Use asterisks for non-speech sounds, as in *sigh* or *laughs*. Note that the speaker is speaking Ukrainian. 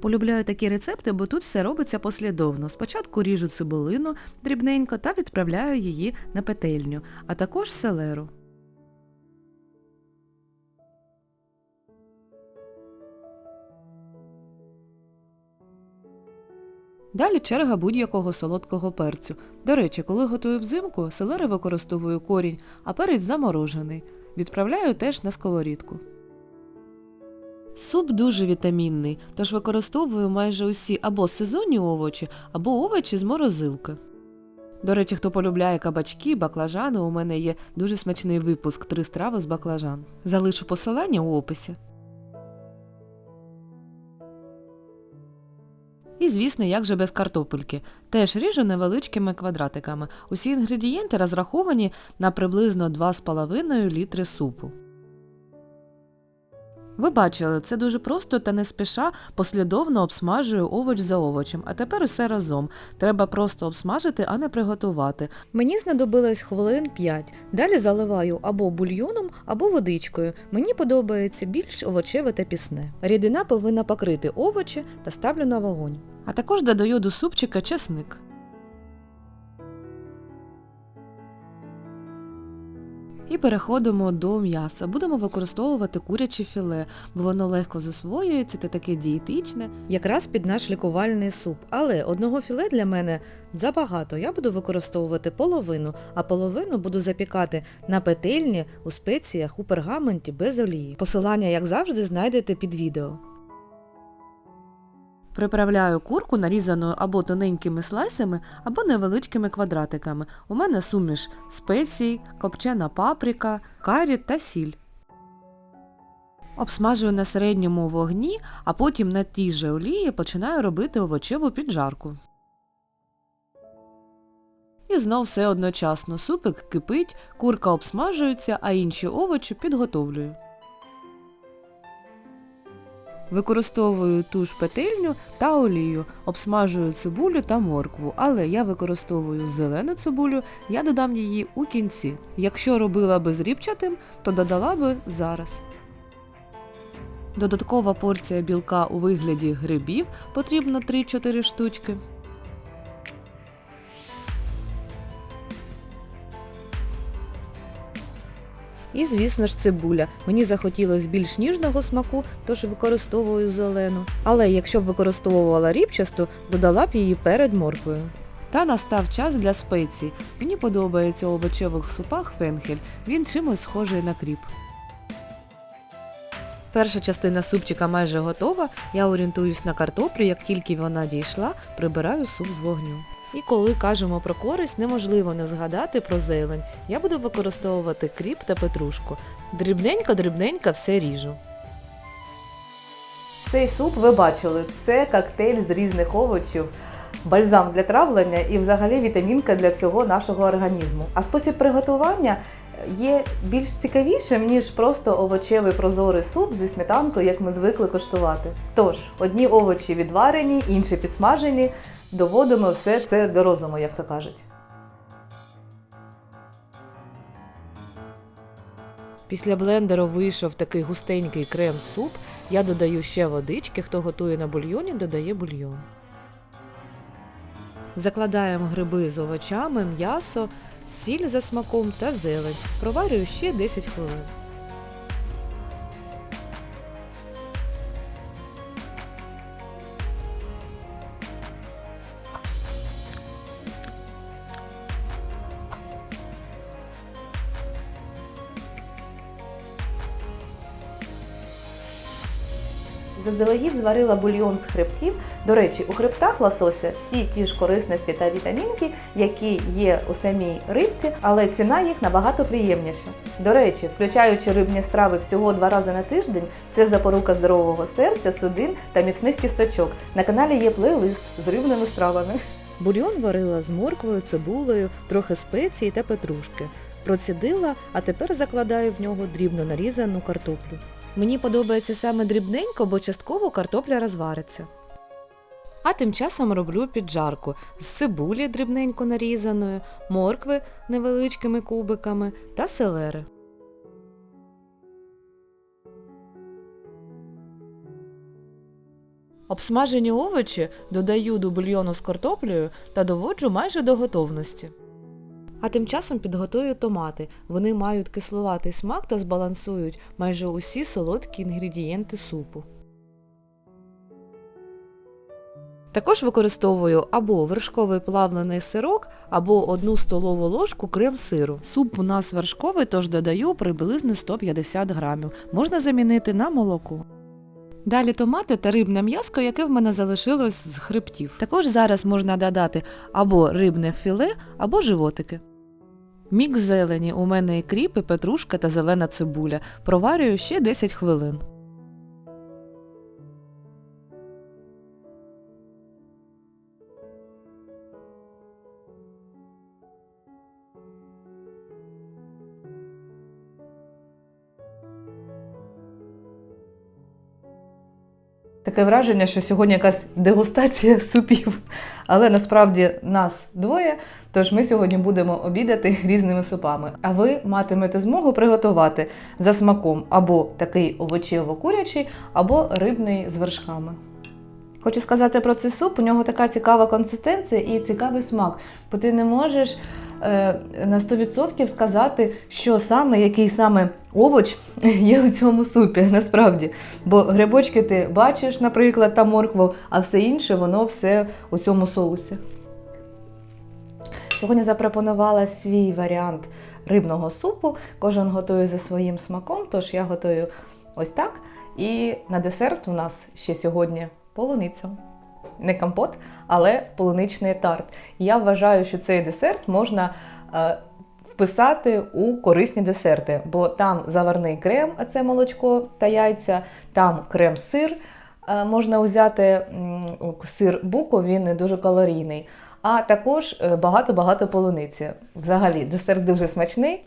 Полюбляю такі рецепти, бо тут все робиться послідовно. Спочатку ріжу цибулину дрібненько та відправляю її на петельню, а також селеру. Далі черга будь-якого солодкого перцю. До речі, коли готую взимку, селери використовую корінь, а перець заморожений. Відправляю теж на сковорідку. Суп дуже вітамінний, тож використовую майже усі або сезонні овочі, або овочі з морозилки. До речі, хто полюбляє кабачки, баклажани, у мене є дуже смачний випуск три страви з баклажан. Залишу посилання у описі. І, звісно, як же без картопельки. Теж ріжу невеличкими квадратиками. Усі інгредієнти розраховані на приблизно 2,5 літри супу. Ви бачили, це дуже просто та не спіша послідовно обсмажую овоч за овочем, а тепер усе разом. Треба просто обсмажити, а не приготувати. Мені знадобилось хвилин 5. Далі заливаю або бульйоном, або водичкою. Мені подобається більш овочеве та пісне. Рідина повинна покрити овочі та ставлю на вогонь. А також додаю до супчика чесник. І переходимо до м'яса. Будемо використовувати куряче філе, бо воно легко засвоюється та таке дієтичне, якраз під наш лікувальний суп. Але одного філе для мене забагато. Я буду використовувати половину, а половину буду запікати на петельні у спеціях у пергаменті без олії. Посилання, як завжди, знайдете під відео. Приправляю курку нарізаною або тоненькими слайсами, або невеличкими квадратиками. У мене суміш спецій, копчена паприка, карі та сіль. Обсмажую на середньому вогні, а потім на тій же олії починаю робити овочеву піджарку. І знов все одночасно. Супик кипить, курка обсмажується, а інші овочі підготовлюю. Використовую ту ж петельню та олію, обсмажую цибулю та моркву, але я використовую зелену цибулю, я додам її у кінці. Якщо робила би з рібчатим, то додала би зараз. Додаткова порція білка у вигляді грибів потрібно 3-4 штучки. І, звісно ж, цибуля. Мені захотілося більш ніжного смаку, тож використовую зелену. Але якщо б використовувала ріпчасту, додала б її перед морквою. Та настав час для спецій. Мені подобається у овочевих супах фенхель, він чимось схожий на кріп. Перша частина супчика майже готова, я орієнтуюсь на картоплю, як тільки вона дійшла, прибираю суп з вогню. І коли кажемо про користь, неможливо не згадати про зелень. Я буду використовувати кріп та петрушку. Дрібненько-дрібненько все ріжу. Цей суп ви бачили, це коктейль з різних овочів, бальзам для травлення і взагалі вітамінка для всього нашого організму. А спосіб приготування є більш цікавішим, ніж просто овочевий прозорий суп зі сметанкою, як ми звикли коштувати. Тож, одні овочі відварені, інші підсмажені доводимо все це до розуму, як то кажуть. Після блендеру вийшов такий густенький крем-суп. Я додаю ще водички, хто готує на бульйоні, додає бульйон. Закладаємо гриби з овочами, м'ясо, сіль за смаком та зелень. Проварюю ще 10 хвилин. Заздалегідь зварила бульйон з хребтів. До речі, у хребтах лосося всі ті ж корисності та вітамінки, які є у самій рибці, але ціна їх набагато приємніша. До речі, включаючи рибні страви всього два рази на тиждень, це запорука здорового серця, судин та міцних кісточок. На каналі є плейлист з рибними стравами. Бульйон варила з морквою, цибулею, трохи спеції та петрушки. Процідила, а тепер закладаю в нього дрібно нарізану картоплю. Мені подобається саме дрібненько, бо частково картопля розвариться. А тим часом роблю піджарку з цибулі дрібненько нарізаною, моркви невеличкими кубиками та селери. Обсмажені овочі додаю до бульйону з картоплею та доводжу майже до готовності. А тим часом підготую томати. Вони мають кислуватий смак та збалансують майже усі солодкі інгредієнти супу. Також використовую або вершковий плавлений сирок, або одну столову ложку крем-сиру. Суп у нас вершковий, тож додаю приблизно 150 грамів. Можна замінити на молоко. Далі томати та рибне м'яско, яке в мене залишилось з хребтів. Також зараз можна додати або рибне філе, або животики. Мікс зелені. У мене і кріп, і петрушка та зелена цибуля. Проварюю ще 10 хвилин. Таке враження, що сьогодні якась дегустація *laughs* супів. Але насправді нас двоє, тож ми сьогодні будемо обідати різними супами. А ви матимете змогу приготувати за смаком або такий овочево-курячий, або рибний з вершками. Хочу сказати про цей суп, у нього така цікава консистенція і цікавий смак, бо ти не можеш на 100% сказати, що саме, який саме овоч *laughs* є у цьому супі, насправді. Бо грибочки ти бачиш, наприклад, та моркву, а все інше, воно все у цьому соусі. Сьогодні запропонувала свій варіант рибного супу. Кожен готує за своїм смаком, тож я готую ось так. І на десерт у нас ще сьогодні полуниця. Не компот, але полуничний тарт. Я вважаю, що цей десерт можна е, вписати у корисні десерти, бо там заварний крем, а це молочко та яйця, там крем-сир. Е, можна взяти сир буко, він не дуже калорійний. А також е, багато-багато полуниці. Взагалі, десерт дуже смачний.